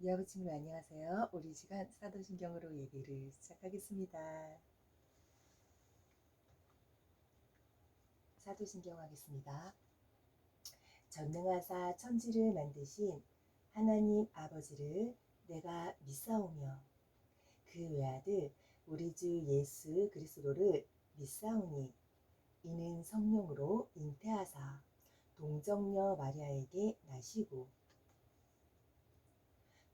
이하부 친구 안녕하세요. 우리 시간 사도신경으로 얘기를 시작하겠습니다. 사도신경 하겠습니다. 전능하사 천지를 만드신 하나님 아버지를 내가 믿사오며 그 외아들 우리 주 예수 그리스도를 믿사오니 이는 성령으로 잉태하사 동정녀 마리아에게 나시고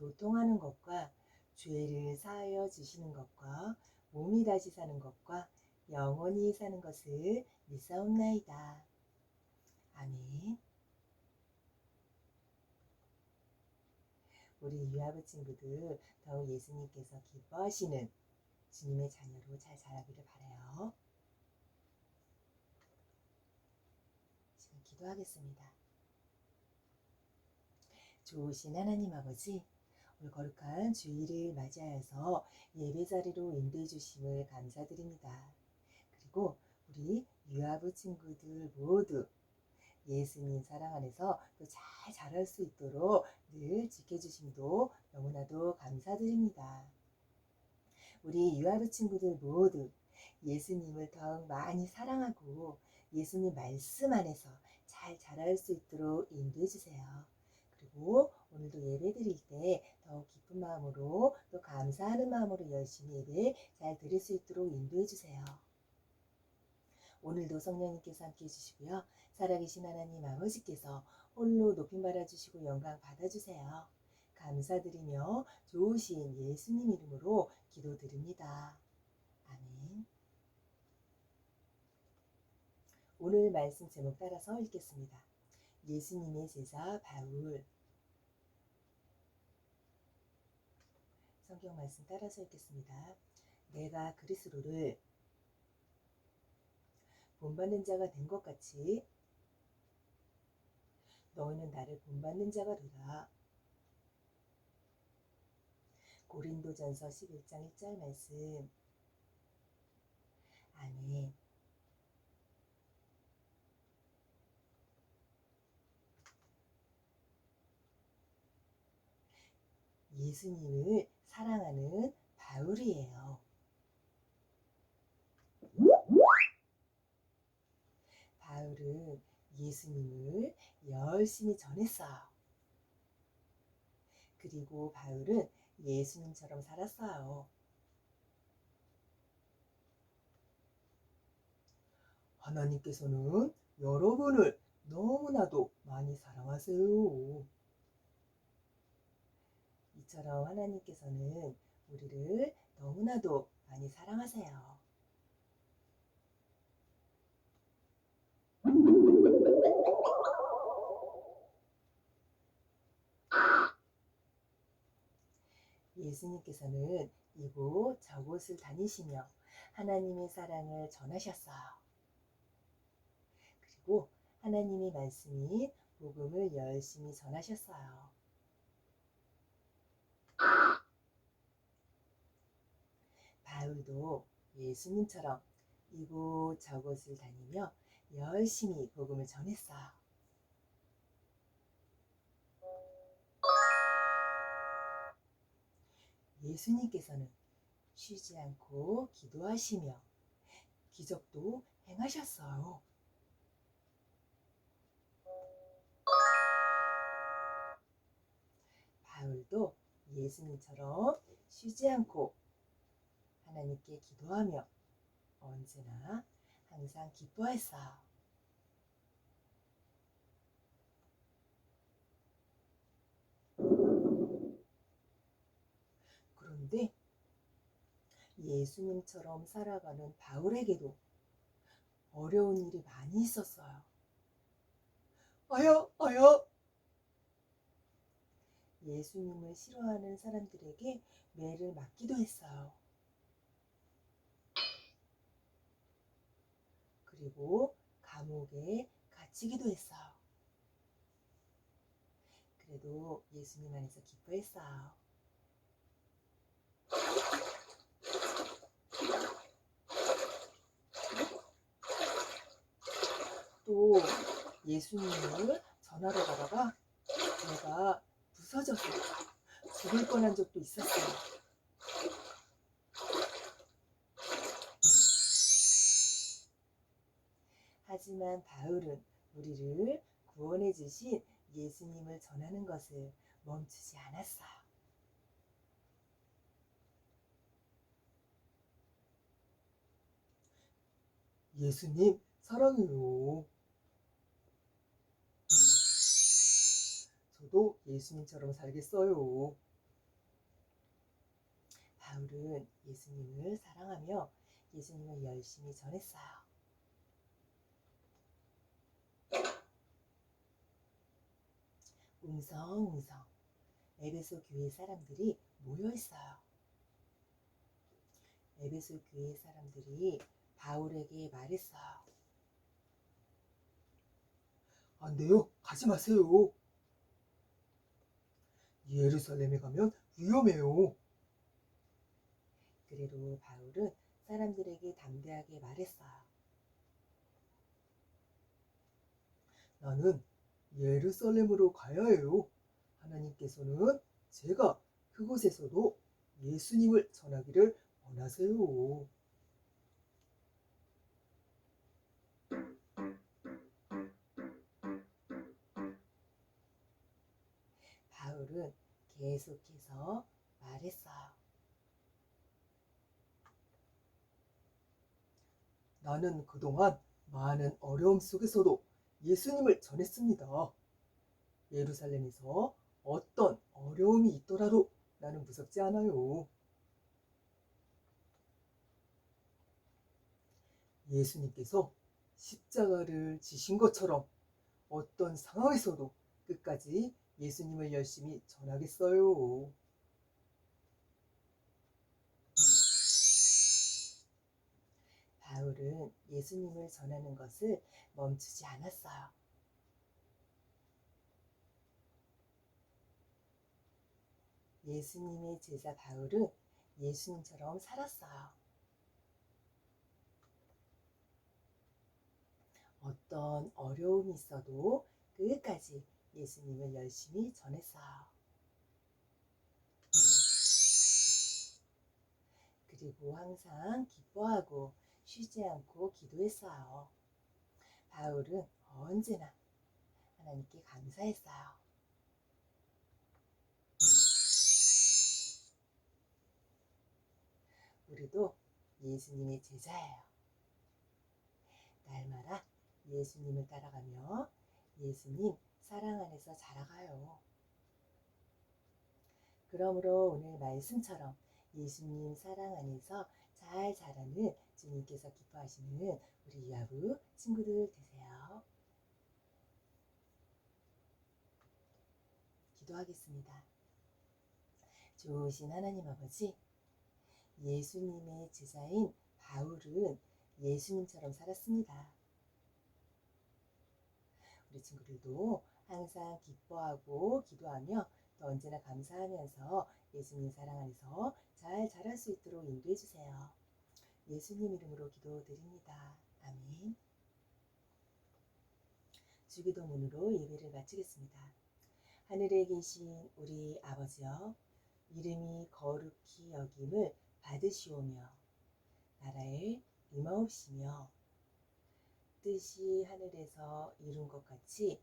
교통하는 것과 죄를 사하여 주시는 것과 몸이 다시 사는 것과 영원히 사는 것을 믿사옵나이다. 아멘. 우리 유아부 친구들 더욱 예수님께서 기뻐하시는 주님의 자녀로 잘 자라기를 바라요. 지금 기도하겠습니다. 좋으신 하나님 아버지, 거룩한 주일을 맞이하여서 예배 자리로 인도해 주심을 감사드립니다. 그리고 우리 유아부 친구들 모두 예수님 사랑 안에서 또 잘 자랄 수 있도록 늘 지켜주심도 너무나도 감사드립니다. 우리 유아부 친구들 모두 예수님을 더욱 많이 사랑하고 예수님 말씀 안에서 잘 자랄 수 있도록 인도해 주세요. 그리고 오늘도 예배 드릴 때 더욱 기쁜 마음으로 또 감사하는 마음으로 열심히 예배 잘 드릴 수 있도록 인도해 주세요. 오늘도 성령님께서 함께 해주시고요. 살아계신 하나님 아버지께서 홀로 높임 받아주시고 영광 받아주세요. 감사드리며 좋으신 예수님 이름으로 기도드립니다. 아멘. 오늘 말씀 제목 따라서 읽겠습니다. 예수님의 제자 바울 성경 말씀 따라서 읽겠습니다. 내가 그리스도를 본받는 자가 된 것 같이 너희는 나를 본받는 자가 되라. 고린도전서 11장 1절 말씀. 아멘. 예수님을 사랑하는 바울이에요. 바울은 예수님을 열심히 전했어요. 그리고 바울은 예수님처럼 살았어요. 하나님께서는 여러분을 너무나도 많이 사랑하세요. 이처럼 하나님께서는 우리를 너무나도 많이 사랑하세요. 예수님께서는 이곳 저곳을 다니시며 하나님의 사랑을 전하셨어요. 그리고 하나님의 말씀인 복음을 열심히 전하셨어요. 바울도 예수님처럼 이곳 저곳을 다니며 열심히 복음을 전했어요. 예수님께서는 쉬지 않고 기도하시며 기적도 행하셨어요. 바울도 예수님처럼 쉬지 않고 하나님께 기도하며 언제나 항상 기뻐했어요. 그런데 예수님처럼 살아가는 바울에게도 어려운 일이 많이 있었어요. 아야, 아야. 예수님을 싫어하는 사람들에게 매를 맞기도 했어요. 그리고 감옥에 갇히기도 했어요. 그래도 예수님 안에서 기뻐했어요. 또 예수님을 전하러 가다가 내가 부서져서 죽을 뻔한 적도 있었어요. 하지만 바울은 우리를 구원해 주신 예수님을 전하는 것을 멈추지 않았어요. 예수님 사랑해요. 저도 예수님처럼 살겠어요. 바울은 예수님을 사랑하며 예수님을 열심히 전했어요. 웅성웅성 에베소 교회 사람들이 모여 있어요. 에베소 교회 사람들이 바울에게 말했어요. 안 돼요. 가지 마세요. 예루살렘에 가면 위험해요. 그래도 바울은 사람들에게 담대하게 말했어요. 나는 예루살렘으로 가야 해요. 하나님께서는 제가 그곳에서도 예수님을 전하기를 원하세요. 계속해서 말했어요. 나는 그동안 많은 어려움 속에서도 예수님을 전했습니다. 예루살렘에서 어떤 어려움이 있더라도 나는 무섭지 않아요. 예수님께서 십자가를 지신 것처럼 어떤 상황에서도 끝까지 예수님을 열심히 전하겠어요. 바울은 예수님을 전하는 것을 멈추지 않았어요. 예수님의 제자 바울은 예수님처럼 살았어요. 어떤 어려움이 있어도 끝까지 예수님을 열심히 전했어요. 그리고 항상 기뻐하고 쉬지 않고 기도했어요. 바울은 언제나 하나님께 감사했어요. 우리도 예수님의 제자예요. 날마다 예수님을 따라가며 예수님 사랑 안에서 자라가요. 그러므로 오늘 말씀처럼 예수님 사랑 안에서 잘 자라는 주님께서 기뻐하시는 우리 유아부 친구들 되세요. 기도하겠습니다. 좋으신 하나님 아버지, 예수님의 제자인 바울은 예수님처럼 살았습니다. 우리 친구들도 항상 기뻐하고 기도하며 또 언제나 감사하면서 예수님 사랑 안에서 잘 자랄 수 있도록 인도해 주세요. 예수님 이름으로 기도드립니다. 아멘. 주기도문으로 예배를 마치겠습니다. 하늘에 계신 우리 아버지여, 이름이 거룩히 여김을 받으시오며, 나라에 임하옵시며, 뜻이 하늘에서 이룬 것 같이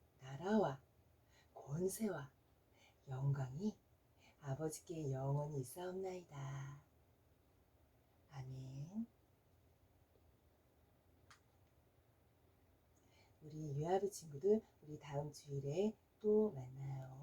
권세와 영광이 아버지께 영원히 있사옵나이다. 아멘. 우리 유아부 친구들, 우리 다음 주일에 또 만나요.